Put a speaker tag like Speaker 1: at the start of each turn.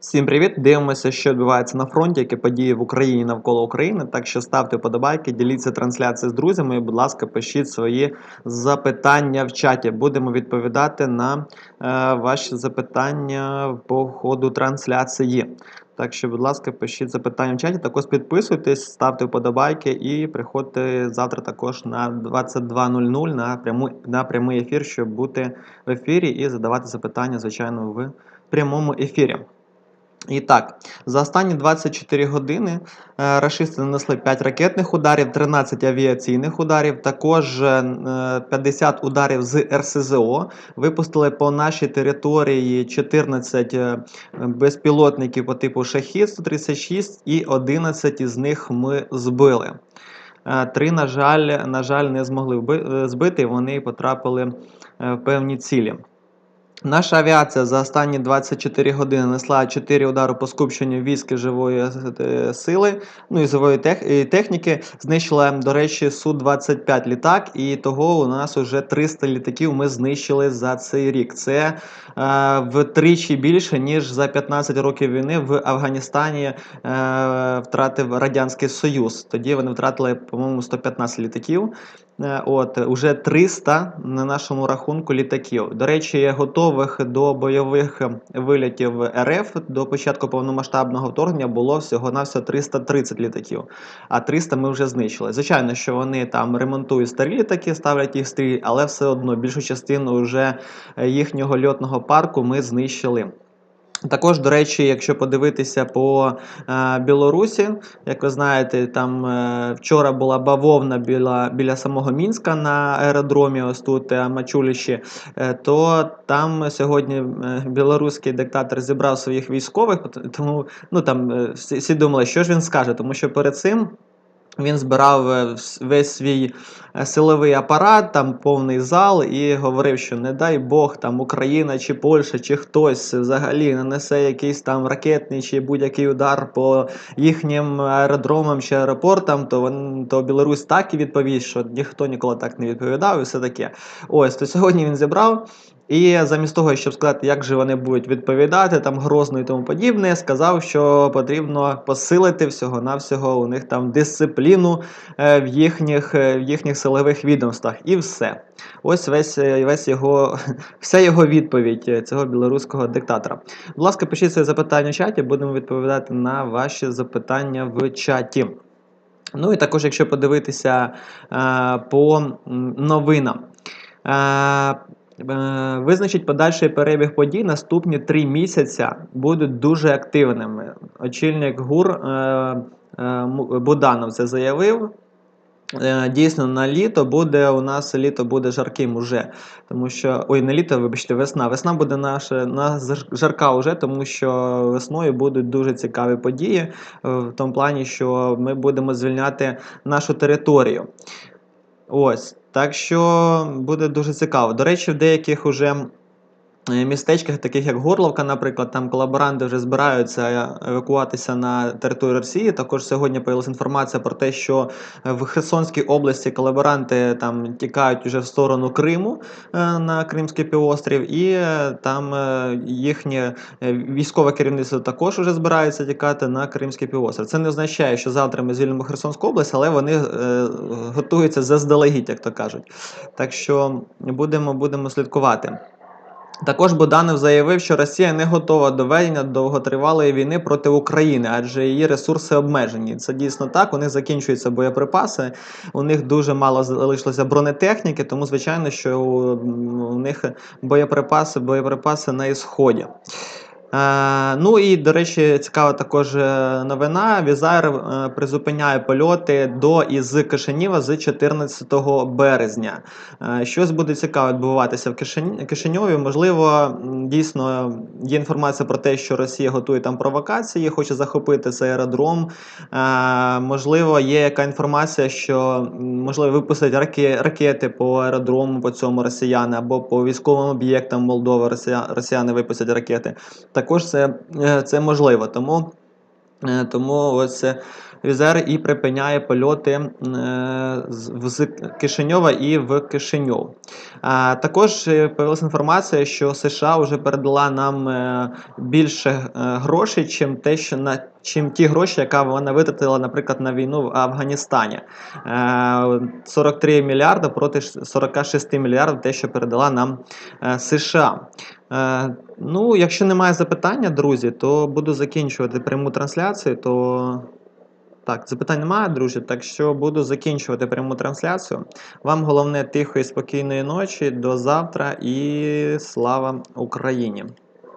Speaker 1: Всім привіт! Дивимося, що відбувається на фронті, які події в Україні навколо України. Так що ставте вподобайки, діліться трансляцією з друзями. І, будь ласка, пишіть свої запитання в чаті. Будемо відповідати на е, ваші запитання по ходу трансляції. Так що, будь ласка, пишіть запитання в чаті. Також підписуйтесь, ставте вподобайки і приходьте завтра також на 22.00 на, пряму, на прямий ефір, щоб бути в ефірі і задавати запитання, звичайно, в прямому ефірі. І так, за останні 24 години е, рашисти нанесли 5 ракетних ударів, 13 авіаційних ударів, також е, 50 ударів з РСЗО. Випустили по нашій території 14 е, безпілотників по типу Шахід 136 і 11 із них ми збили. Е, Три, на жаль, на жаль, не змогли е, збити, вони потрапили е, в певні цілі. Наша авіація за останні 24 години несла 4 удари по скупченню військ живої е, сили, ну і живої техніки. Знищила, до речі, Су-25 літак, і того у нас вже 300 літаків ми знищили за цей рік. Це е, втричі більше, ніж за 15 років війни в Афганістані е, втратив Радянський Союз. Тоді вони втратили, по-моєму, 115 літаків. Е, От уже 300 на нашому рахунку літаків. До речі, готових до бойових вилітів РФ до початку повномасштабного вторгнення було всього на всього 330 літаків. А 300 ми вже знищили. Звичайно, що вони там ремонтують старі літаки, ставлять їх стрій, але все одно більшу частину вже е, їхнього льотного парку ми знищили. Також, до речі, якщо подивитися по е, Білорусі, як ви знаєте, там е, вчора була бавовна біля, біля самого Мінська на аеродромі, ось тут е, Мачуліші, е, то там сьогодні білоруський диктатор зібрав своїх військових, тому ну, там, всі думали, що ж він скаже, тому що перед цим. Він збирав е, весь свій е, силовий апарат, там повний зал, і говорив, що не дай Бог, там Україна чи Польща, чи хтось взагалі нанесе якийсь там ракетний чи будь-який удар по їхнім аеродромам чи аеропортам, то він, то Білорусь так і відповість, що ніхто ніколи так не відповідав, і все таке. Ось то сьогодні він зібрав. І замість того, щоб сказати, як же вони будуть відповідати, там грозно і тому подібне, сказав, що потрібно посилити всього-навсього у них там дисципліну е, в їхніх, е, в їхніх силових відомствах. І все. Ось весь, е, весь його, вся його відповідь цього білоруського диктатора. Будь ласка, пишіть свої запитання в чаті, будемо відповідати на ваші запитання в чаті. Ну і також, якщо подивитися по новинам. Е, Визначить подальший перебіг подій. Наступні три місяця будуть дуже активними. Очільник ГУР е, е, Буданов це заявив. Дійсно, на літо буде у нас літо буде жарким уже, тому що ой, не літо, вибачте, весна. Весна буде наша на жарка уже, тому що весною будуть дуже цікаві події в тому плані, що ми будемо звільняти нашу територію. Ось. Так що буде дуже цікаво. До речі, в деяких уже містечках, таких як Горловка, наприклад, там колаборанти вже збираються евакуватися на територію Росії. Також сьогодні появилася інформація про те, що е, в Херсонській області колаборанти там тікають уже в сторону Криму е, на Кримський півострів, і е, там е, їхнє е, військове керівництво також вже збирається тікати на Кримський півострів. Це не означає, що завтра ми звільнимо Херсонську область, але вони е, готуються заздалегідь, як то кажуть. Так що будемо, будемо слідкувати. Також Буданов заявив, що Росія не готова до ведення довготривалої війни проти України, адже її ресурси обмежені. Це дійсно так. У них закінчуються боєприпаси, у них дуже мало залишилося бронетехніки, тому звичайно, що у, у них боєприпаси, боєприпаси на ісході. Е, ну і, до речі, цікава також е, новина. Візайр е, призупиняє польоти до і з Кишинєва з 14 березня. Е, Щось буде цікаво відбуватися в Кишин- Кишиньові. Можливо, дійсно є інформація про те, що Росія готує там провокації, хоче захопити цей аеродром. Е, Можливо, є яка інформація, що можливо випустять раке- ракети по аеродрому по цьому росіяни або по військовим об'єктам Молдови росія- росіяни випустять ракети. Також це, е, це можливо. Тому, е, тому ось Візер і припиняє польоти е, з Кишиньова і в Кишиньов. Також появилася інформація, що США вже передала нам більше грошей, чим те, що на чим ті гроші, яка вона витратила, наприклад, на війну в Афганістані. Е, 43 мільярди проти 46 мільярдів, те, що передала нам США. Е, Ну, якщо немає запитання, друзі, то буду закінчувати пряму трансляцію. То так, запитань немає, друзі. Так що буду закінчувати пряму трансляцію. Вам головне тихої, спокійної ночі. До завтра і слава Україні!